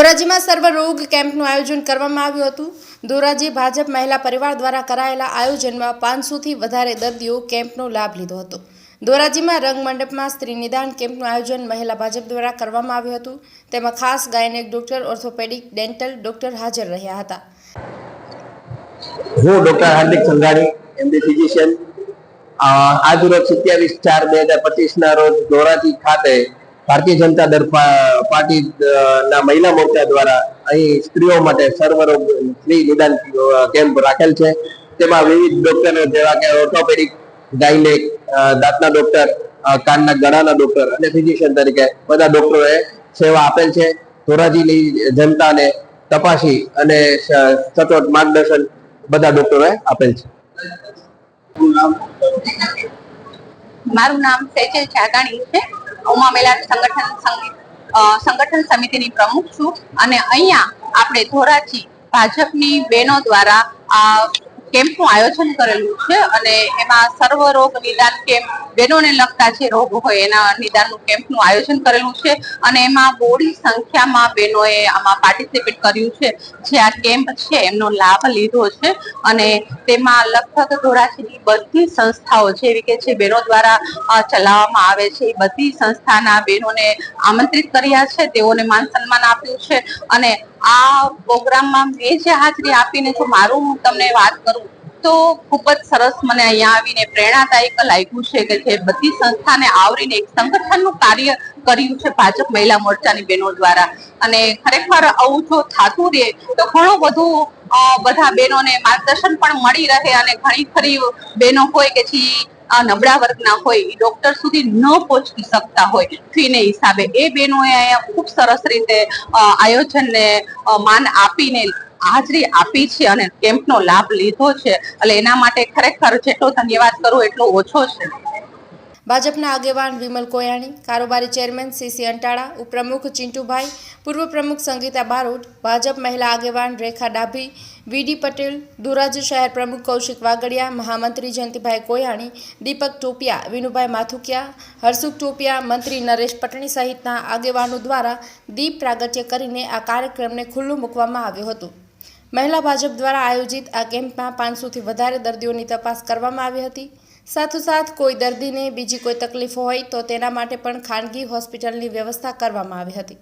ધોરાજીમાં સર્વ રોગ કેમ્પનું આયોજન કરવામાં આવ્યું હતું. ધોરાજી ભાજપ મહિલા પરિવાર દ્વારા કરાયેલા આયોજનમાં પાંચસોથી વધારે દર્દીઓ કેમ્પનો લાભ લીધો હતો. ધોરાજીમાં રંગમંડપમાં સ્ત્રી નિદાન કેમ્પનું આયોજન મહિલા ભાજપ દ્વારા કરવામાં આવ્યું હતું. તેમાં ખાસ gynaec doctor, orthopaedic, dental doctor હાજર રહ્યા હતા. હું doctor Hardik Sanghani MD physician આજ સત્યાવીસ ચાર બે હજાર પચીસના રોજ ધોરાજી ખાતે ભારતીય જનતા દળ પાર્ટી ના મહિલા મોરચા દ્વારા અહીં સ્ત્રીઓ માટે સર્વરોગ ફ્રી નિદાન કેમ્પ રાખેલ છે. તેમાં વિવિધ ડોક્ટરો જેવા કે ઓર્થોપેડિક ગાયનેક દાંતના ડોક્ટર કાનના ગળાના ડોક્ટર અને ફિઝિશિયન તરીકે બધા ડોક્ટરોએ સેવા આપેલ છે. ધોરાજીની જનતાને તપાસી અને સચોટ માર્ગદર્શન બધા ડોક્ટરોએ આપેલ છે. મારું નામ સેજલ જાગાણી છે. ઉમા મહિલા સંગઠન સંગીત સંગઠન સમિતિની પ્રમુખ છું. અને અહીંયા આપણે ધોરાજી ભાજપની બહેનો દ્વારા આ કેમ્પનું આયોજન કરેલું છે અને એમાં સર્વ રોગ નિદાન કેમ્પ બહેનોને લગતા જે રોગ હોય એના નિદાનનું કેમ્પનું આયોજન કરેલું છે અને એમાં બોડી સંખ્યામાં બહેનોએ આમાં પાર્ટિસિપેટ કર્યું છે. જે આ કેમ્પ છે એમનો લાભ લીધો છે અને તેમાં લગભગ ધોરાજીની બધી સંસ્થાઓ જેવી કે જે બહેનો દ્વારા ચલાવવામાં આવે છે એ બધી સંસ્થાના બહેનોને આમંત્રિત કર્યા છે. તેઓને માન સન્માન આપ્યું છે અને આ પ્રોગ્રામમાં મેં જે હાજરી આપીને જો મારું હું તમને વાત કરું, તો ખૂબ જ સરસ મને અહીંયા આવીને પ્રેરણાદાયક લાગ્યું છે કે જે બધી સંસ્થાને આવરીને એક સંગઠનનું કાર્ય કર્યું છે ભાજપ મહિલા મોરચાની બહેનો દ્વારા. અને ખરેખર આવું જો થતું રહે, તો ઘણું બધું બધા બહેનોને માર્ગદર્શન પણ મળી રહે અને ઘણી ખરી બહેનો હોય કે જે આ નબળા વર્ગના હોય, એ ડોક્ટર સુધી ન પહોંચી શકતા હોય. ફીને હિસાબે એ બહેનોએ અહીંયા ખૂબ સરસ રીતે આયોજનને માન આપીને હાજરી આપી છે અને કેમ્પનો લાભ લીધો છે. એટલે એના માટે ખરેખર જેટલો ધન્યવાદ કરું, એટલો ઓછો છે. ભાજપના આગેવાન વિમલ કોયાણી, કારોબારી ચેરમેન સીસી અંટાળા, ઉપપ્રમુખ ચિંટુભાઈ, પૂર્વ પ્રમુખ સંગીતા બારોટ, ભાજપ મહિલા આગેવાન રેખા ડાભી, વીડી પટેલ, ધોરાજી શહેર પ્રમુખ કૌશિક વાગડિયા, મહામંત્રી જયંતિભાઈ કોયાણી, દીપક ટોપિયા, વિનુભાઈ માથુકિયા હર્ષુક ટોપિયા, મંત્રી નરેશ પટણી સહિતના આગેવાનો દ્વારા દીપ પ્રાગટ્ય કરીને આ કાર્યક્રમને ખુલ્લું મૂકવામાં આવ્યું હતું. મહિલા ભાજપ દ્વારા આયોજિત આ કેમ્પમાં પાંચસોથી વધારે દર્દીઓની તપાસ કરવામાં આવી હતી. સાથોસાથ કોઈ દર્દીને બીજી કોઈ તકલીફ હોય તો તેના માટે પણ ખાનગી હોસ્પિટલની વ્યવસ્થા કરવામાં આવી હતી.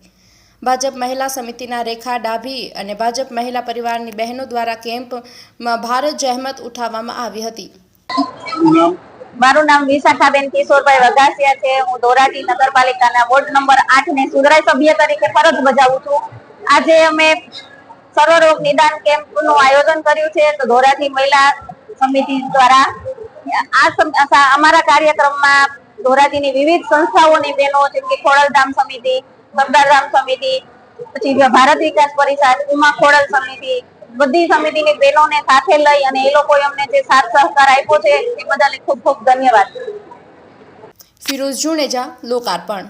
ભાજપ મહિલા સમિતિના રેખા ડાભી અને ભાજપ મહિલા પરિવારની બહેનો દ્વારા કેમ્પમાં ભારે જહેમત ઉઠાવવામાં આવી હતી. મારું નામ વિશાખાબેન કિશોરભાઈ વઘાસિયા છે. હું ધોરાજી નગરપાલિકાના વોર્ડ નંબર આઠ ને સુધરાઈ સભ્ય તરીકે ફરજ બજાવું છું. આજે અમે સર્વરોગ નિદાન કેમ્પનું આયોજન કર્યું છે. તો ધોરાજી મહિલા સમિતિ દ્વારા અમારા કાર્યક્રમમાં ધોરાજીની વિવિધ સંસ્થાઓની બહેનો જેમ કે ખોડલધામ સમિતિ, સરદારધામ સમિતિ, પછી ભારત વિકાસ પરિષદ, ઉમા ખોડલ સમિતિ, બધી સમિતિની બહેનોને સાથે લઈ અને એ લોકોએ અમને જે સાથ સહકાર આપ્યો છે, એ બદલ ખૂબ ખૂબ ધન્યવાદ. ફિરોઝ જુનેજા લોકાર્પણ.